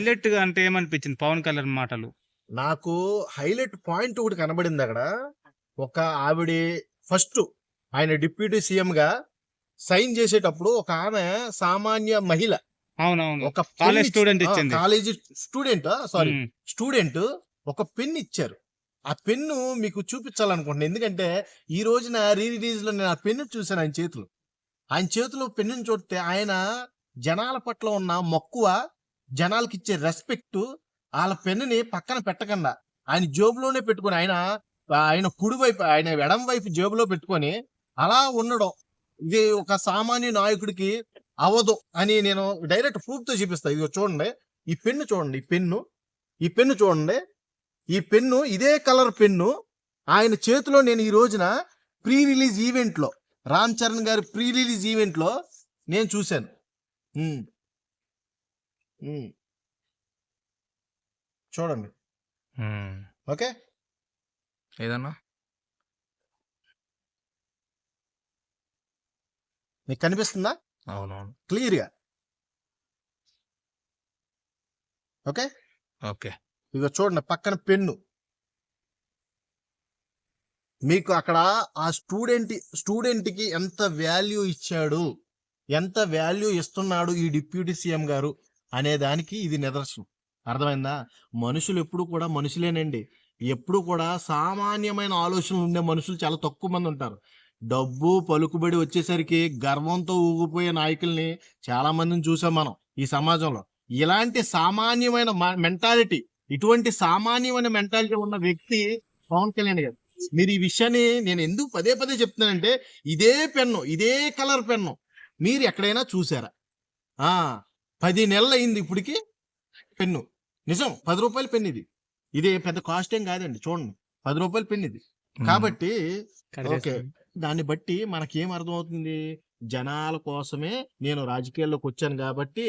హైలైట్గా అంటే ఏమనిపించింది? పవన్ కళ్యాణ్ మాటలు. నాకు హైలైట్ పాయింట్ ఒకటి కనబడింది అక్కడ. ఒక ఆవిడ ఫస్ట్ ఆయన డిప్యూటీ సీఎం గా సైన్ చేసేటప్పుడు ఒక ఆమె సామాన్య మహిళ. అవునవును. ఒక కాలేజ్ స్టూడెంట్ ఇచ్చింది. కాలేజీ స్టూడెంట్ సారీ స్టూడెంట్ ఒక పెన్ ఇచ్చారు. ఆ పెన్ను మీకు చూపించాలనుకుంటున్నాను ఎందుకంటే ఈ రోజున రీ రిలీజ్లో నేను ఆ పెన్ను చూశాను ఆయన చేతిలో. ఆయన చేతిలో పెన్నుని చూస్తే ఆయన జనాల పట్ల ఉన్న మక్కువ జనాలకి ఇచ్చే రెస్పెక్ట్ వాళ్ళ పెన్నుని పక్కన పెట్టకుండా. ఆయన జేబులోనే పెట్టుకొని ఆయన ఆయన కుడి వైపు ఆయన ఎడం వైపు జేబులో పెట్టుకొని అలా ఉండడం. ఇది ఒక సామాన్య నాయకుడికి అవదు అని నేను డైరెక్ట్ ప్రూఫ్తో చూపిస్తా. ఇది చూడండి. ఈ పెన్ను చూడండి. ఈ పెన్ను ఈ పెన్ను చూడండి. ఈ పెన్ను ఇదే కలర్ పెన్ను ఆయన చేతిలో నేను ఈ రోజున ప్రీ రిలీజ్ ఈవెంట్లో రామ్ చరణ్ గారి ప్రీ రిలీజ్ ఈవెంట్లో నేను చూశాను. ఉమ్. చూడండి. ఉమ్. ఓకే? ఏదన్నా? మీకు కనిపిస్తుందా? అవునవును. క్లియర్గా ఓకే? ఓకే. ఇక చూడండి పక్కన పెన్ను. మీకు అక్కడ ఆ స్టూడెంట్ స్టూడెంట్కి ఎంత వాల్యూ ఇచ్చాడు ఎంత వాల్యూ ఇస్తున్నాడు ఈ డిప్యూటీ సీఎం గారు? అనేదానికి ఇది నిదర్శనం. అర్థమైందా? మనుషులు ఎప్పుడు కూడా మనుషులేనండి. ఎప్పుడు కూడా సామాన్యమైన ఆలోచనలు ఉండే మనుషులు చాలా తక్కువ మంది ఉంటారు. డబ్బు పలుకుబడి వచ్చేసరికి గర్వంతో ఊగిపోయే నాయకుల్ని చాలా మందిని చూసాం మనం ఈ సమాజంలో. ఇలాంటి సామాన్యమైన మెంటాలిటీ ఇటువంటి సామాన్యమైన మెంటాలిటీ ఉన్న వ్యక్తి పవన్ కళ్యాణ్ గారు. మీరు ఈ విషయాన్ని నేను ఎందుకు పదే పదే చెప్తున్నానంటే ఇదే పెన్ను ఇదే కలర్ పెన్ను మీరు ఎక్కడైనా చూసారా? పది నెలలు అయింది ఇప్పటికి పెన్ను. నిజం పది రూపాయల పెన్ ఇది ఇది పెద్ద కాస్ట్ ఏం కాదండి చూడండి. పది రూపాయల పెన్ ఇది కాబట్టి ఓకే దాన్ని బట్టి మనకేం అర్థమవుతుంది? జనాల కోసమే నేను రాజకీయాల్లోకి వచ్చాను కాబట్టి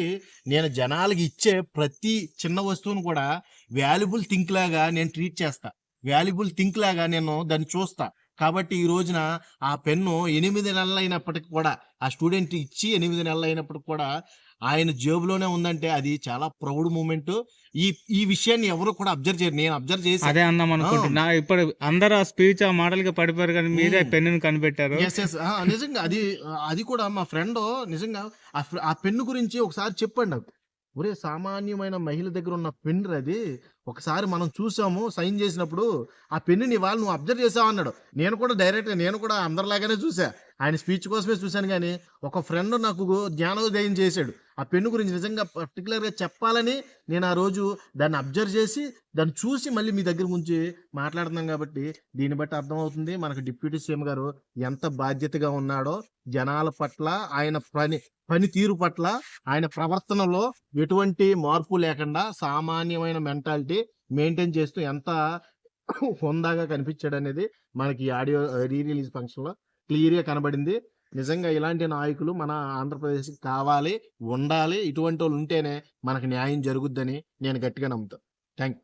నేను జనాలకి ఇచ్చే ప్రతి చిన్న వస్తువును కూడా వాల్యుబుల్ థింక్ లాగా నేను ట్రీట్ చేస్తా. వాల్యుబుల్ థింక్ లాగా నేను దాన్ని చూస్తా. కాబట్టి ఈ రోజున ఆ పెన్ను ఎనిమిది నెలలు అయినప్పటికి కూడా ఆ స్టూడెంట్ ఇచ్చి ఎనిమిది నెలలు అయినప్పటికి కూడా ఆయన జేబులోనే ఉందంటే అది చాలా ప్రౌడ్ మూమెంట్. ఈ ఈ విషయాన్ని ఎవరు కూడా అబ్జర్వ్ చేయరు. నేను అబ్జర్వ్ చేసి అదే అన్నాం అనుకుంటున్నా. ఇప్పుడు అందరు ఆ స్పీచ్ ఆ మోడల్గా పడిపోయారు కానీ మీరే ఉమ్. పెన్నుని కనిపెట్టారు. ఎస్ ఎస్ నిజంగా అది అది కూడా మా ఫ్రెండ్ నిజంగా ఆ పెన్ను గురించి ఒకసారి చెప్పండి నాకు. ఒరే సామాన్యమైన మహిళ దగ్గర ఉన్న పెన్ అది. ఒకసారి మనం చూసాము సైన్ చేసినప్పుడు ఆ పెన్నుని ఇవాళ నువ్వు అబ్జర్వ్ చేసావు అన్నాడు. నేను కూడా డైరెక్ట్ నేను కూడా అందరిలాగానే చూసా. ఆయన స్పీచ్ కోసమే చూశాను కానీ ఒక ఫ్రెండ్ నాకు జ్ఞానోదయం చేశాడు. ఆ పెన్ను గురించి నిజంగా పర్టికులర్గా చెప్పాలని నేను ఆ రోజు దాన్ని అబ్జర్వ్ చేసి దాన్ని చూసి మళ్ళీ మీ దగ్గర నుంచి మాట్లాడుతున్నాం కాబట్టి దీన్ని బట్టి అర్థమవుతుంది మనకు డిప్యూటీ సీఎం గారు ఎంత బాధ్యతగా ఉన్నాడో జనాల పట్ల ఆయన పని పనితీరు పట్ల ఆయన ప్రవర్తనలో ఎటువంటి మార్పు లేకుండా సామాన్యమైన మెంటాలిటీ మెయింటైన్ చేస్తూ ఎంత హుందాగా కనిపించాడు అనేది మనకి ఆడియో రీ రిలీజ్ ఫంక్షన్లో క్లియర్గా కనబడింది. నిజంగా ఇలాంటి నాయకులు మన ఆంధ్రప్రదేశ్కి కావాలి ఉండాలి. ఇటువంటి వాళ్ళు ఉంటేనే మనకు న్యాయం జరుగుద్దని నేను గట్టిగా నమ్ముతాను థ్యాంక్ యూ